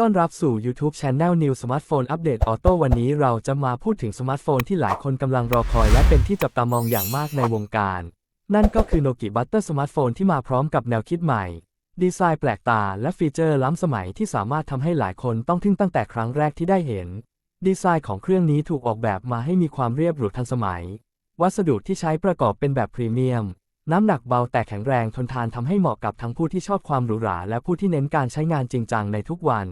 ต้อนรับสู่ YouTube Channel New Smartphone Update Auto วันนี้เราจะมาพูดถึงสมาร์ทโฟนที่หลายคนกำลังรอคอยและเป็นที่จับตามองอย่างมากในวงการ นั่นก็คือ Nokia Butter สมาร์ทโฟนที่มาพร้อมกับแนวคิดใหม่ ดีไซน์แปลกตาและฟีเจอร์ล้ำสมัยที่สามารถทำให้หลายคนต้องทึ่งตั้งแต่ครั้งแรกที่ได้เห็น ดีไซน์ของเครื่องนี้ถูกออกแบบมาให้มีความเรียบหรูทันสมัย วัสดุที่ใช้ประกอบเป็นแบบพรีเมียม น้ำหนักเบาแต่แข็งแรงทนทานทำให้เหมาะกับทั้งผู้ที่ชอบความหรูหรา และผู้ที่เน้นการใช้งานจริงจังในทุกวัน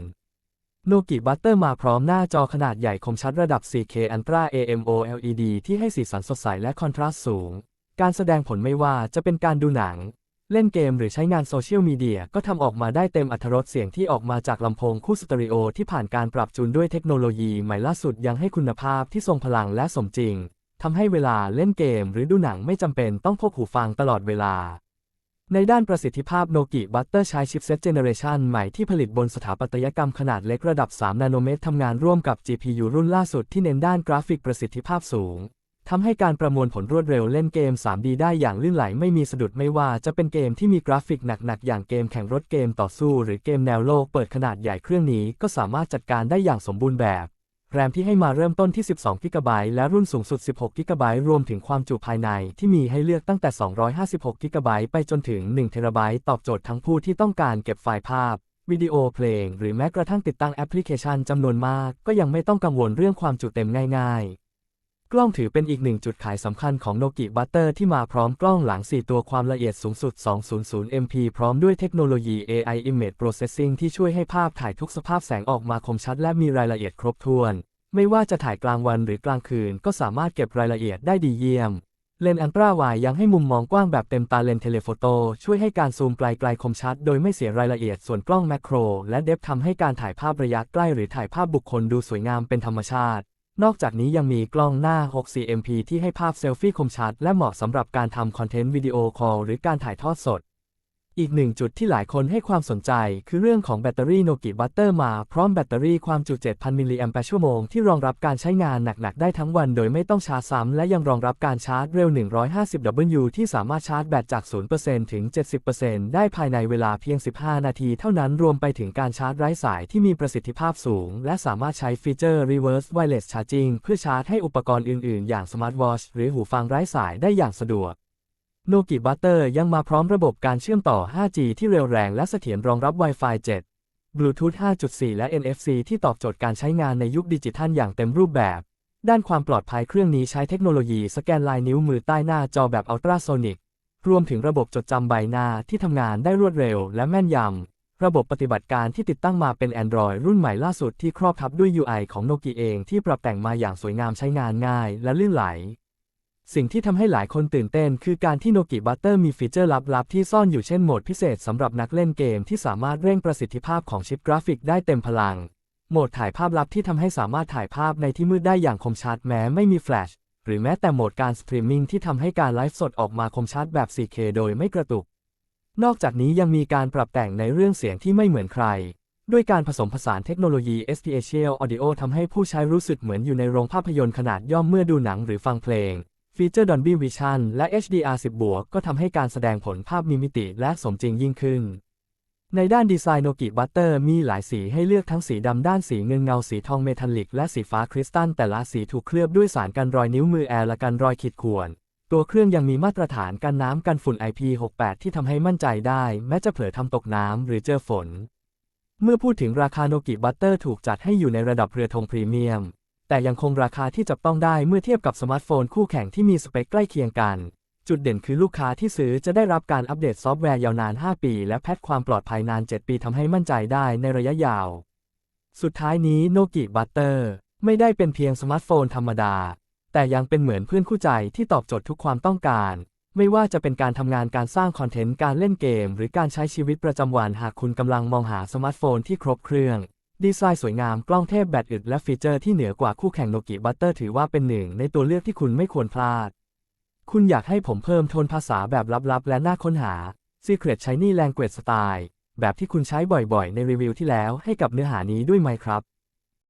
โนกิบัตเตอร์มาพร้อมหน้าจอขนาดใหญ่คมชัดระดับ 4K Ultra AMOLED ที่ให้สีสันสดใสและคอนทราสต์สูง การแสดงผลไม่ว่าจะเป็นการดูหนัง เล่นเกมหรือใช้งานโซเชียลมีเดียก็ทำออกมาได้เต็มอรรถรสเสียงที่ออกมาจากลำโพงคู่สเตอริโอที่ผ่านการปรับจูนด้วยเทคโนโลยีใหม่ล่าสุดยังให้คุณภาพที่ทรงพลังและสมจริง ทำให้เวลาเล่นเกมหรือดูหนังไม่จำเป็นต้องพกหูฟังตลอดเวลา ในด้านประสิทธิภาพโนกิบัตเตอร์ใช้ชิปเซตเจเนเรชันใหม่ที่ผลิตบนสถาปัตยกรรมขนาดเล็กระดับ 3 นาโนเมตรทำงานร่วมกับ GPU รุ่นล่าสุดที่เน้นด้านกราฟิกประสิทธิภาพสูงทำให้การประมวลผลรวดเร็วเล่นเกม 3D ได้อย่างลื่นไหลไม่มีสะดุดไม่ว่าจะเป็นเกมที่มีกราฟิกหนัก ๆ อย่างเกมแข่งรถเกมต่อสู้ หรือเกมแนวโลกเปิดขนาดใหญ่เครื่องนี้ก็สามารถจัดการได้อย่างสมบูรณ์แบบ แรมที่ให้มาเริ่มต้นที่ 12 g b และรุ่นสูงสุด 16 g b รวมถึงความจุภายในที่มีให้เลือกตั้งแต่ 256 g b ไปจนถึง1 t b ตอบโจทย์ทั้งผู้ที่ต้องการเก็บไฟล์ภาพ วิดีโอเพลง หรือแม้กระทั่งติดตั้งแอปพลิเคชันจำนวนมาก ก็ยังไม่ต้องกังวลเรื่องความจุเต็มง่าย ๆ กล้องถือเป็นอีกหนึ่งจุดขายสำคัญของ Nokia Butter ที่มาพร้อมกล้องหลัง 4 ตัวความละเอียดสูงสุด 200 MP พร้อมด้วยเทคโนโลยี AI Image Processing ที่ช่วยให้ภาพถ่ายทุกสภาพแสงออกมาคมชัดและมีรายละเอียดครบถ้วน ไม่ว่าจะถ่ายกลางวันหรือกลางคืน ก็สามารถเก็บรายละเอียดได้ดีเยี่ยม เลนส์อันตราไวด์ยังให้มุมมองกว้างแบบเต็มตาเลนส์เทเลโฟโต้ช่วยให้การซูมไกลๆคมชัด โดยไม่เสียรายละเอียดส่วนกล้องแมคโคร และเดฟทำให้การถ่ายภาพระยะใกล้หรือถ่ายภาพบุคคลดูสวยงามเป็นธรรมชาติ นอกจากนี้ยังมีกล้องหน้า64 MP ที่ให้ภาพเซลฟี่คมชัด และเหมาะสำหรับการทำคอนเทนต์วิดีโอคอลหรือการถ่ายทอดสด อีกหนึ่งจุดที่หลายคนให้ความสนใจ คือเรื่องของแบตเตอรี่โนกิบัตเตอร์มาพร้อมแบตเตอรี่ความจุ 7,000 มิลลิแอมป์ชั่วโมงที่รองรับการใช้งานหนัก ๆ ได้ทั้งวันโดยไม่ต้องชาร์จซ้ำและยังรองรับการชาร์จเร็ว 150W ที่สามารถชาร์จแบตจาก 0%ถึง 70%ได้ภายในเวลาเพียง 15 นาทีเท่านั้นรวมไปถึงการชาร์จไร้สายที่มีประสิทธิภาพสูง และสามารถใช้ฟีเจอร์ Reverse Wireless Charging เพื่อชาร์จให้อุปกรณ์อื่น ๆ อย่างสมาร์ทวอชหรือหูฟังไร้สายได้อย่างสะดวก โนกิบัตเตอร์ยังมาพร้อมระบบการเชื่อมต่อ 5G ที่เร็วแรงและเสถียรรองรับ Wi-Fi 7 Bluetooth 5.4 และ NFC ที่ตอบโจทย์การใช้งานในยุคดิจิทัลอย่างเต็มรูปแบบ ด้านความปลอดภัยเครื่องนี้ใช้เทคโนโลยีสแกนลายนิ้วมือใต้หน้าจอแบบอัลตราโซนิกรวมถึงระบบจดจำใบหน้าที่ทำงานได้รวดเร็วและแม่นยำ ระบบปฏิบัติการที่ติดตั้งมาเป็น Android รุ่นใหม่ล่าสุดที่ครอบทับด้วย UI ของโนกิเองที่ปรับแต่งมาอย่างสวยงามใช้งานง่ายและลื่นไหล สิ่งที่ทำให้หลายคนตื่นเต้นคือการที่โนกิบัตเตอร์มีฟีเจอร์ลับ ๆ ที่ซ่อนอยู่เช่นโหมดพิเศษสำหรับนักเล่นเกมที่สามารถเร่งประสิทธิภาพของชิปกราฟิกได้เต็มพลัง โหมดถ่ายภาพลับที่ทำให้สามารถถ่ายภาพในที่มืดได้อย่างคมชัดแม้ไม่มีแฟลชหรือแม้แต่โหมดการสตรีมมิ่งที่ทำให้การไลฟ์สดออกมาคมชัดแบบ 4K โดยไม่กระตุก นอกจากนี้ยังมีการปรับแต่งในเรื่องเสียงที่ไม่เหมือนใคร ด้วยการผสมผสานเทคโนโลยี Spatial Audio ทำให้ผู้ใช้รู้สึกเหมือนอยู่ในโรงภาพยนตร์ขนาดย่อมเมื่อดูหนังหรือฟังเพลง ฟีเจอร์ Dolby Vision และ HDR 10บวกก็ทำให้การแสดงผลภาพมีมิติและสมจริงยิ่งขึ้น ในด้านดีไซน์โนกิบัตเตอร์มีหลายสีให้เลือกทั้งสีดำด้านสีเงินเงาสีทองเมทัลลิก และสีฟ้าคริสตัลแต่ละสีถูกเคลือบด้วยสารกันรอยนิ้วมือแอร์และกันรอยขีดข่วน ตัวเครื่องยังมีมาตรฐานกันน้ำกันฝุ่น IP68 ที่ทำให้มั่นใจได้ แม้จะเผลอทำตกน้ำหรือเจอฝน เมื่อพูดถึงราคาโนกิบัตเตอร์ถูกจัดให้อยู่ในระดับเรือธงพรีเมียม แต่ยังคงราคาที่จับต้องได้เมื่อเทียบกับสมาร์ทโฟนคู่แข่งที่มีสเปคใกล้เคียงกัน จุดเด่นคือลูกค้าที่ซื้อจะได้รับการอัปเดตซอฟต์แวร์ยาวนาน 5 ปี และแพทความปลอดภัยนาน 7 ปีทำให้มั่นใจได้ในระยะยาว สุดท้ายนี้โนกิบัตเตอร์ไม่ได้เป็นเพียงสมาร์ทโฟนธรรมดา แต่ยังเป็นเหมือนเพื่อนคู่ใจที่ตอบโจทย์ทุกความต้องการ ไม่ว่าจะเป็นการทำงานการสร้างคอนเทนต์การเล่นเกม หรือการใช้ชีวิตประจำวันหากคุณกำลังมองหาสมาร์ทโฟนที่ครบเครื่อง ดีไซน์สวยงามกล้องเทพแบตอึดและฟีเจอร์ที่เหนือกว่าคู่แข่งโนกิบัตเตอร์ถือว่าเป็นหนึ่งในตัวเลือกที่คุณไม่ควรพลาด คุณอยากให้ผมเพิ่มโทนภาษาแบบลับๆ และน่าค้นหา Secret Shiny Language Style แบบที่คุณใช้บ่อยๆ ในรีวิวที่แล้วให้กับเนื้อหานี้ด้วยไหมครับ